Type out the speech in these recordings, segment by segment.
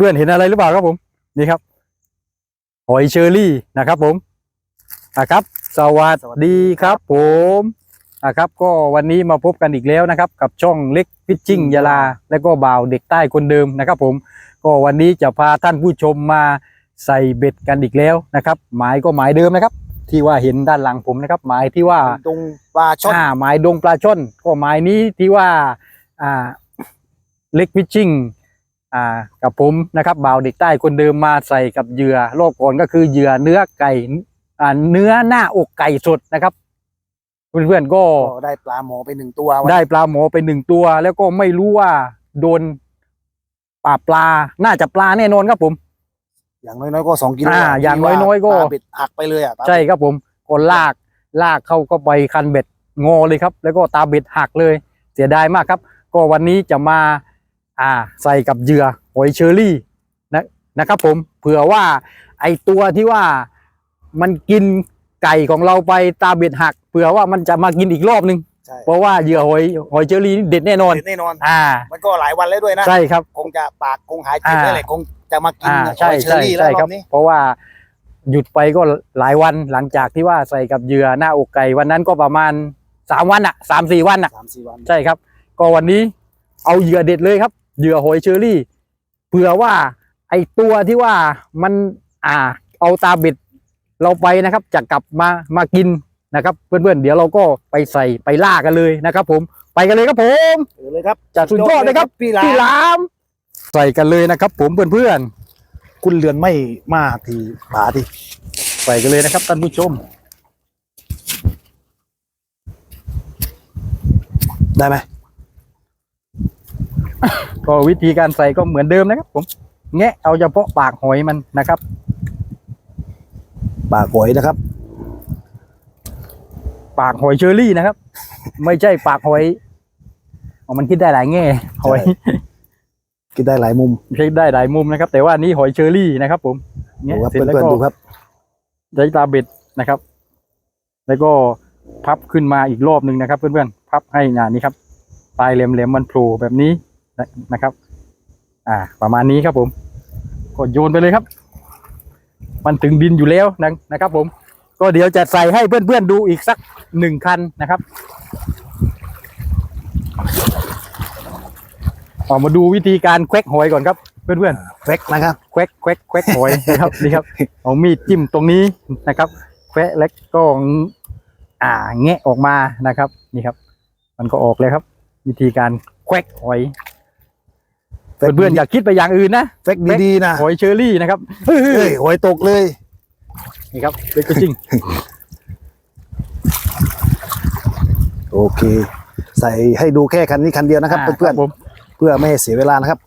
พื่อนๆเห็นอะไรหรือเปล่าครับผม นี่ครับ หอยเชอรี่นะครับผมนะครับ สวัสดีครับผมนะครับ ก็วันนี้มาพบกันอีกแล้วนะครับ กับช่องเล็กฟิชชิ่งยาลา และก็บ่าวเด็กใต้คนเดิมนะครับ ผม ก็วันนี้จะพาท่านผู้ชมมาใส่เบ็ดกันอีกแล้วนะครับ หมายก็หมายเดิมนะครับ ที่ว่าเห็นด้านหลังผมนะครับ หมายที่ว่าตรงปลาช่อนอ่าหมายดงปลาช่อนก็หมายนี้ที่ว่าอ่าเล็กฟิชชิ่ง อ่ากับผมนะครับบ่าวเด็กใต้คนเดิมมาใส่กับเหยื่อรอบก่อนก็คือเหยื่อเนื้อไก่อ่าเนื้อหน้าอกไก่สดนะครับเพื่อนๆก็ก็ได้ปลาหมอไปหนึ่งตัววันได้ปลาหมอไปหนึ่งตัว แล้วก็ไม่รู้ว่าโดนปลาปลา น่าจะปลาแน่นอนครับผม อย่างน้อยๆก็สองกิโลอ่าอย่างน้อยๆก็ปลาเบ็ดหักไปเลยอะใช่ครับผมก็ลากลากเข้าก็ไปคันเบ็ดงอเลยครับ แล้วก็ตาเบ็ดหักเลย เสียดายมากครับ ก็วันนี้จะมา อ่าใส่กับเหยื่อหอยเชอรี่นะนะครับผมเผื่อว่าไอตัวที่ว่ามันกินไก่ของเราไปตาเบ็ดหักเผื่อว่ามันจะมากินอีกรอบนึง ใช่เพราะว่าเหยื่อหอยหอยเชอรี่นี่เด็ดแน่นอน แน่นอน อ่า มันก็หลายวันแล้วด้วยนะใช่ครับ คงจะปากคงหายเจ็บอ่าแล้วแหละคงจะมากินอ่าหใช่อยเชอใช่รี่แล้ใช่วรครัอบบนี้เพราะว่าหยุดไปก็หลายวันหลังจากที่ว่าใส่กับเหยื่อหน้าอกไก่วันนั้นก็ประมาณสามวันอะสามสี่วันอะ สามสี่วัน ใช่ครับ ก็วันนี้เอาเหยื่อเด็ดเลยครับ เหยื่อหอยเชอรี่เผื่อว่าไอตัวที่ว่ามันอ่าเอาตาเบ็ดเราไปนะครับจะกลับมามากินนะครับ เพื่อนๆ เดี๋ยวเราก็ไปใส่ไปล่ากันเลยนะครับ ผมไปกันเลยครับผมเออเลยครับจะสุดยอดเลยครับพี่ลาพี่หลามใส่กันเลยนะครับ ผมเพื่อนคุณเรือนไม่มาทีป่าทีๆใส่กันเลยนะครับท่านผู้ชม ได้ไหม ก็วิธีการใส่ก็เหมือนเดิมนะครับผมแงะเอาเฉพาะปากหอยมันนะครับ ปากหอยนะครับ ปากหอยเชอรี่นะครับ ไม่ใช่ปากหอยอ๋อมันคิดได้หลายแง่หอยกินได้หลายมุมคิดได้หลายมุมนะครับ แต่ว่านี่หอยเชอรี่นะครับ ผมดูแงะครับเสร็จแล้วเพื่อนก็ๆดูครับใช้ตาเบ็ดนะครับ แล้วก็พับขึ้นมาอีกรอบหนึ่งนะครับ เพื่อนๆพับให้งานนี้ครับปลายแหลมๆมันโผล่แบบนี้ นะครับ อ่า ประมาณนี้ครับผมก็โยนไปเลยครับ มันถึงดินอยู่แล้วนะนะครับ ผม ก็เดี๋ยวจะใส่ให้เพื่อนๆดูอีกสักหนึ่งคันนะครับออกมาดูวิธีการแควกหอยก่อนครับ เพื่อนๆเฟกนะครับแควกแควกแควกหอยนะครับนี่ครับเอามีดจิ้มตรงนี้นะครับแควะแล้วก็อ่าแงะออกมานะครับ นี่ครับ มันก็ออกเลยครับ วิธีการแควกหอยแควก เพื่อนๆอย่าคิดไปอย่างอื่นนะเฟกดีๆนะหอยเชอรี่นะครับเฮ้ยหอยตกเลยนี่ครับเล็กก็จริงโอเค ใส่ให้ดูแค่คันนี้คันเดียวนะครับอ่าเพื่อนผมๆเพื่อไม่ให้เสียเวลานะครับ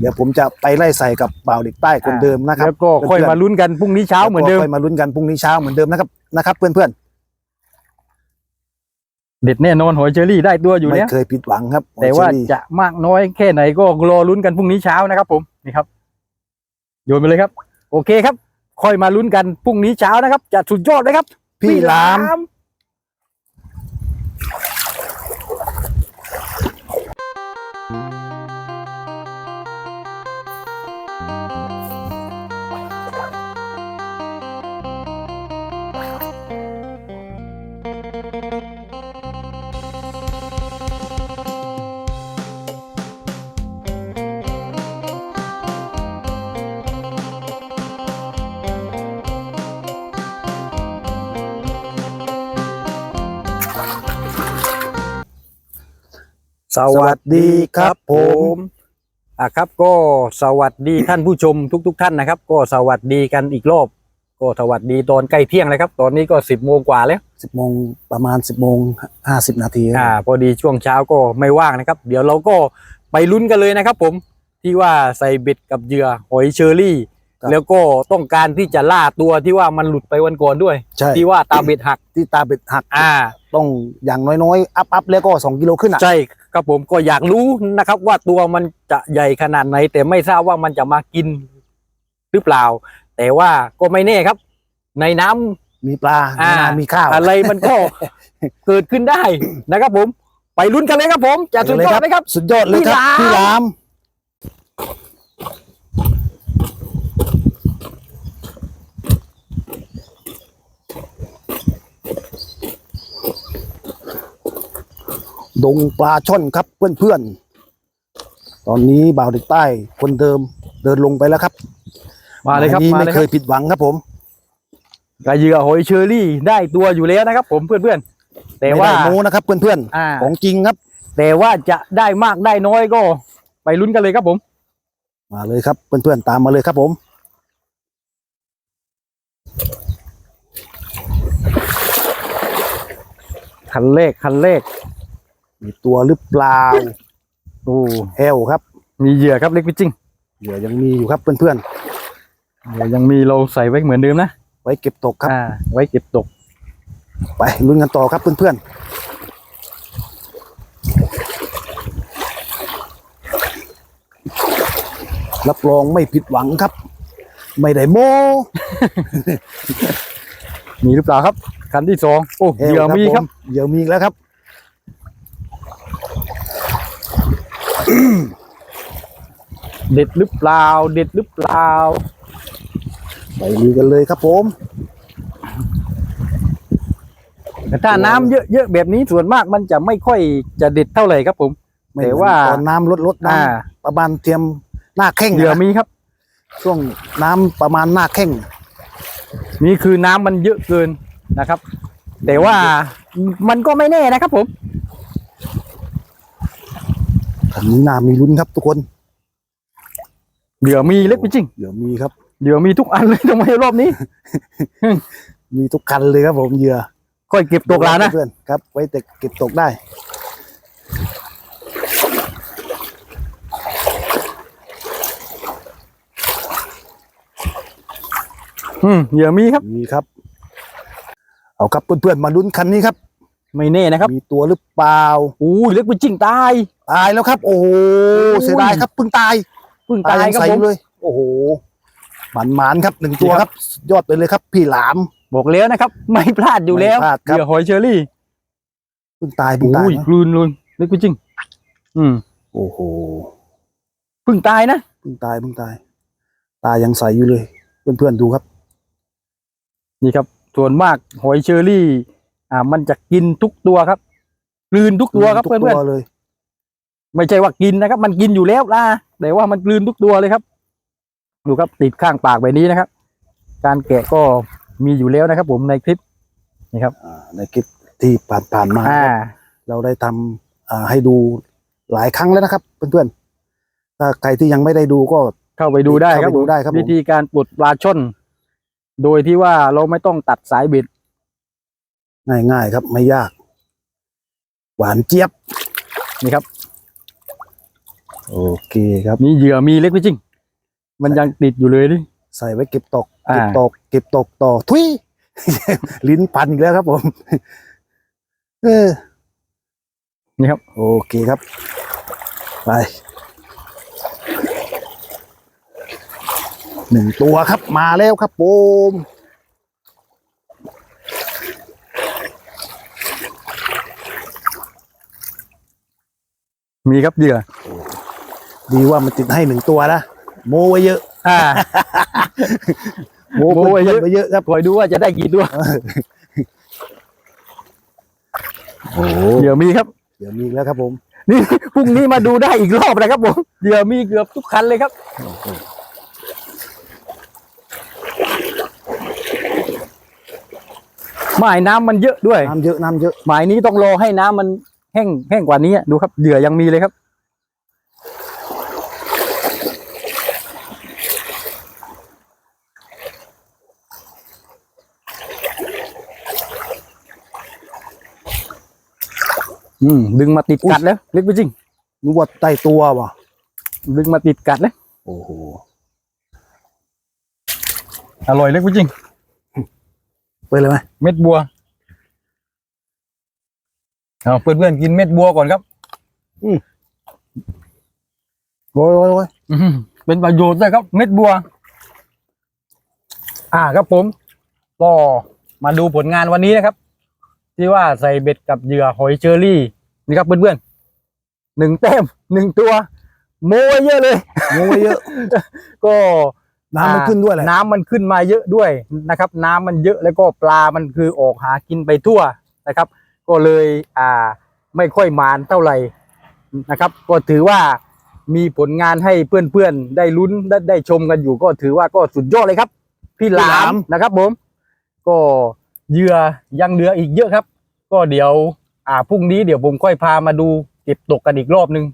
เดี๋ยวผมจะไปไล่ใส่กับบ่าวเด็กใต้คนเดิมนะครับแล้วก็ค่อยมาลุ้นกันพรุ่งนี้เช้าเหมือนเดิมแล้วก็ค่อยมาลุ้นกันพรุ่งนี้เช้าเหมือนเดิมนะครับนะครับ เพื่อน เด็ดแน่นอนหอยเชอรี่ได้ตัวๆอยู่ไม่เนี้ยเคยผิดหวังครับแต่ว่าหอยเชอรี่จะมากน้อยแค่ไหนก็รอลุ้นกันพรุ่งนี้เช้านะครับผมนี่ครับโยนไปเลยครับ โอเคครับ ค่อยมาลุ้นกันพรุ่งนี้เช้านะครับ จะสุดยอดเลยครับพี่หลาม ม สวัสดีครับผมอะครับก็สวัสดีท่านผู้ชมทุกๆท่านนะครับ ก็สวัสดีกันอีกรอบ ก็สวัสดีตอนใกล้เที่ยงเลยครับ ตอนนี้ก็สิบโมงกว่าแล้วสิบโมงประมาณสิบโมงห้าสิบนาทีอ่าพอดีช่วงเช้าก็ไม่ว่างนะครับ เดี๋ยวเราก็ไปลุ้นกันเลยนะครับ ผมที่ว่าใส่เบ็ดกับเหยื่อหอยเชอรี่ แล้วก็ต้องการที่จะล่าตัวที่ว่ามันหลุดไปวันก่อนด้วยใช่ที่ว่าตาเบ็ดหักที่ตาเบ็ดหักอ่า ต้องอย่างน้อยๆอัพอัพแล้วก็สองกิโลขึ้นอะใช่ ครับผมก็อยากรู้นะครับว่าตัวมันจะใหญ่ขนาดไหน แต่ไม่ทราบว่ามันจะมากินหรือเปล่า แต่ว่าก็ไม่แน่ครับ ในน้ำมีปลาอ่าในน้ำมีข้าวอะไรมันก็เกิดขึ้นได้นะครับผม ไปลุ้นกันเลยครับผมจะสุดยอดไหมครับ สุดยอดเลยครับพี่พี่หหลาลามม ดงปลาช่อนครับเพื่อนๆ ตอนนี้บ่าวเด็กใต้คนเดิมเดินลงไปแล้วครับมาเลยครับอันนี้มาไม่เลยเคครัยบผิดหวังครับผม กระเหยื่อหอยเชอรี่ได้ตัวอยู่แล้วนะครับ ผมเพื่อนๆ แต่ไม่ว่าได้โม้นะครับเพื่อนอ่า ๆ ของจริงครับ แต่ว่าจะได้มากได้น้อยก็ ไปลุ้นกันเลยครับผม มาเลยครับเพื่อนๆตามมาเลยครับผม คันเลขคันเลข มีตัวหรือเปล่าโอ้แฮวครับ มีเหยื่อครับเล็กพิจิงเหยื่อยังมีอยู่ครับเพื่อนเหยื่อยังมีเราใส่ไว้เหมือนเดิมนะๆไว้เก็บตกครับอ่าไว้เก็บตก ไปลุ้นกันต่อครับเพื่อนๆรับรองไม่ผิดหวังครับ ไม่ได้โม้มีหรือเปล่าครับคันที่สองโอ้แฮเหวยื่อมีครับผเหยื่อมีอีกแล้วครับ เด็ดหรือเปล่า เด็ดหรือเปล่า ไปลุยกันเลยครับผมแต่ถ้าน้ำเยอะๆแบบนี้ส่วนมากมันจะไม่ค่อยจะเด็ดเท่าไหร่ครับผมไม่แต่เหมือนว่าตอนน้ำลดลดน้อ่าำประมาณเทียมหน้าแข้งเหยื่อนะมีครับ ช่วงน้ำประมาณหน้าแข้งนี่คือน้ำมันเยอะเกินนะครับ แต่ว่ามันก็ไม่แน่นะครับผม อันนี้นามีลุ้นครับทุกคนเหยื่อมีเล็กไปจริงเหยื่อมีครับเหยื่อมีทุกอันเลยทำไมรอบนี้ มีทุกคันเลยครับผมเหยื่อค่อยเก็บตกแล้วนะเพื่อนๆครับ ไว้แต่เก็บตกได้อืมเหยื่อมีครับมีครับ เอาครับเพื่อนๆมาลุ้นคันนี้ครับ ไม่แน่นะครับ มีตัวหรือเปล่าอู้ยเล็กไปจริงตาย ตายแล้วครับ โอ้โหโอ้ยเสียดายครับเพิ่งตายเพิ่งตายยังครับใสผมเลย โอ้โหหมันหมานๆครับหนึ่งตัวนี่คครัรับบสุดยอดไปเลยครับ พี่หลามบอกแล้วนะครับ ไม่พลาดอยู่แล้วไม่พลาดครับเหยื่อหอยเชอรี่เพิ่งตายเพิ่งตายอู้ยนะกลืนเลยเล็กไปจริง อืม โอ้โหเพิ่งตายนะเพิ่งตายเพิ่งตาย ตายังใสอยู่เลย เพื่อนๆดูครับ นี่ครับ ส่วนมากหอยเชอรี่ อ่า มันจะกินทุกตัวครับกลืนทุกตัวครับทุกเพื่อนตัวเลยๆ ไม่ใช่ว่ากินนะครับ มันกินอยู่แล้วนะแต่ว่ามันกลืนทุกตัวเลยครับ ดูครับติดข้างปากแบบนี้นะครับ การแกะก็มีอยู่แล้วนะครับ ผมในคลิปนี่ครับอ่าในคลิปที่ผ่านๆมาอ่า เราได้ทำอ่าให้ดูหลายครั้งแล้วนะครับ เพื่อนๆถ้าใครที่ยังไม่ได้ดูก็ เข้าไปดูได้ครับเข้าไปดูผมได้ครับผม วิธีการปลดปลาช่อน โดยที่ว่าเราไม่ต้องตัดสายเบ็ดง่ายๆครับ ไม่ยาก หวานเจี๊ยบนี่ครับ โอเคครับ มีเหยื่อมีเล็กไปจริง มันยังติดอยู่เลยดิ ใส่ไว้เก็บตกอ่าเก็บตก เก็บตกต่อ ทุย ลิ้นพันอีกแล้วครับผม เออ นี่ครับ โอเคครับ ไปหนึ่งตัวครับมาแล้วครับผมมีครับเหยื่อ ดีว่ามันติดให้หนึ่งตัวนะโมไว้เยอะอ่าโมโม้ไว้เยอะไว้เยอะครับคอยดูว่าจะได้กี่ตัวโอ้โหเหยื่อมีครับ เดี๋ยวมีอีกแล้วครับผม นี่พรุ่งนี้มาดูได้อีกรอบนะครับผมเหยื่อมีเกือบทุกคันเลยครับหมายน้ำมันเยอะด้วยน้ำเยอะน้ำเยอะหมายนี้ต้องรอให้น้ำมันแห้งแห้งกว่านี้ดูครับเหยื่อยังมีเลยครับ อืมดึงมาติดกัดแล้วเล็กไปจริงนึกว่าใต้ตัวว่ะดึงมาติดกัดแล้วโอ้โหอร่อยเล็กไปจริงไปเลยไหมเม็ดบัวเอาเพื่อนๆกินเม็ดบัวก่อนครับโอ้ยโอ้ยโอ้ยอื้อหือเป็นประโยชน์ด้วยครับ เม็ดบัว อ่าครับผมก็มาดูผลงานวันนี้นะครับ ที่ว่าใส่เบ็ดกับเหยื่อหอยเชอรี่นี่ครับเพื่อนๆหนึ่งแต้มหนึ่งตัวโม้ไว้เยอะเลยโมไว้เยอะ ก็น้ำมันขึ้นด้วยแหละน้ำมันขึ้นมาเยอะด้วยนะครับ น้ำมันเยอะแล้วก็ปลามันคือออกหากินไปทั่วนะครับ ก็เลยอ่าไม่ค่อยมานเท่าไหร่นะครับ ก็ถือว่ามีผลงานให้เพื่อนๆได้ลุ้นได้ได้ชมกันอยู่ ก็ถือว่าก็สุดยอดเลยครับ พี่หลามนะครับผมก็ เหยื่อยังเหลืออีกเยอะครับ ก็เดี๋ยวอ่าพรุ่งนี้เดี๋ยวผมค่อยพามาดูเก็บตกกันอีกรอบนึง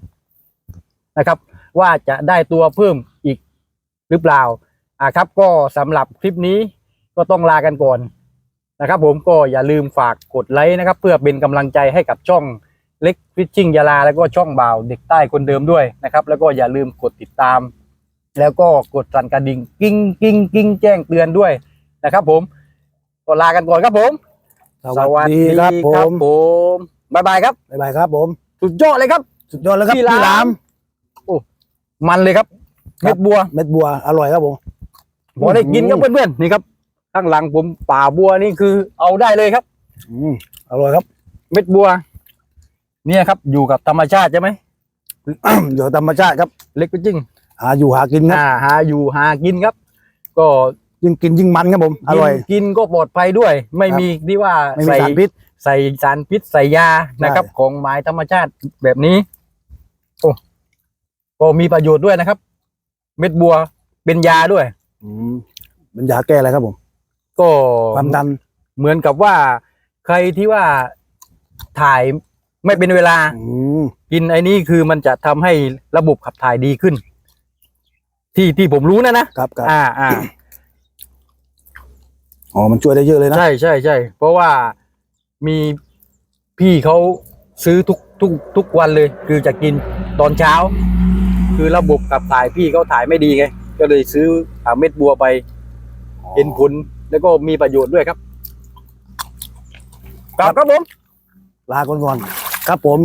นะครับ ว่าจะได้ตัวเพิ่มอีกหรือเปล่าอ่าครับ ก็สำหรับคลิปนี้ก็ต้องลากันก่อนนะครับ ผมก็อย่าลืมฝากกดไลค์นะครับ เพื่อเป็นกำลังใจให้กับช่องเล็กฟิชชิ่งยาลา แล้วก็ช่องบ่าวเด็กใต้คนเดิมด้วยนะครับ แล้วก็อย่าลืมกดติดตาม แล้วก็กดสั่นกระดิ่งกิ้งกิ้งกิ้งแจ้งเตือนด้วยนะครับ ผม ก็ลากันก่อนครับผม สวัสดีครับผมผมบายบายครับ บ๊ายบายครับผม สุดยอดเลยครับ สุดยอดแล้วครับพี่หลามพี่หลามมันเลยครับครับเม็ดบัวเม็ดบัวอร่อยครับผม พอได้กินครับเพื่อนๆนี่ครับ ข้างหลังผมป่าบัวนี่คือเอาได้เลยครับ อืมอร่อยครับ เม็ดบัว เนี่ยครับ อยู่กับธรรมชาติใช่ไหมเดี๋ยวธรรมชาติครับ เล็กก็จริง หาอยู่หากินครับหาหาอยู่หากินครับ ก็ ยิ่งกินยิ่งมันครับผม อร่อย กินกินก็ปลอดภัยด้วย ไม่ครับมีที่ว่าไม่มีใส่สารพิษ ใส่สารพิษใส่ยานะครับใช่ของไม้ธรรมชาติแบบนี้โอ้ก็มีประโยชน์ด้วยนะครับ เม็ดบัวเป็นยาด้วย อืมเป็นยาแก้อะไรครับผม ก็ความดันเหมือนกับว่า ใครที่ว่าถ่ายไม่เป็นเวลา อืมกินไอ้นี่คือมันจะทำให้ระบบขับถ่ายดีขึ้น ที่ที่ผมรู้นะนะครับครับ อ่าอ่า อ๋อ มันช่วยได้เยอะเลยนะ ใช่ใช่ใช่เพราะว่ามีพี่เขาซื้อทุกทุกทุกวันเลย คือจะกินตอนเช้า คือระบบขับถ่ายพี่เขาถ่ายไม่ดีไง ก็เลยซื้ออ่าเม็ดบัวไปเห็นผลแล้วก็มีประโยชน์ด้วยครับครับครับผม ลาก่อนก่อนครับผม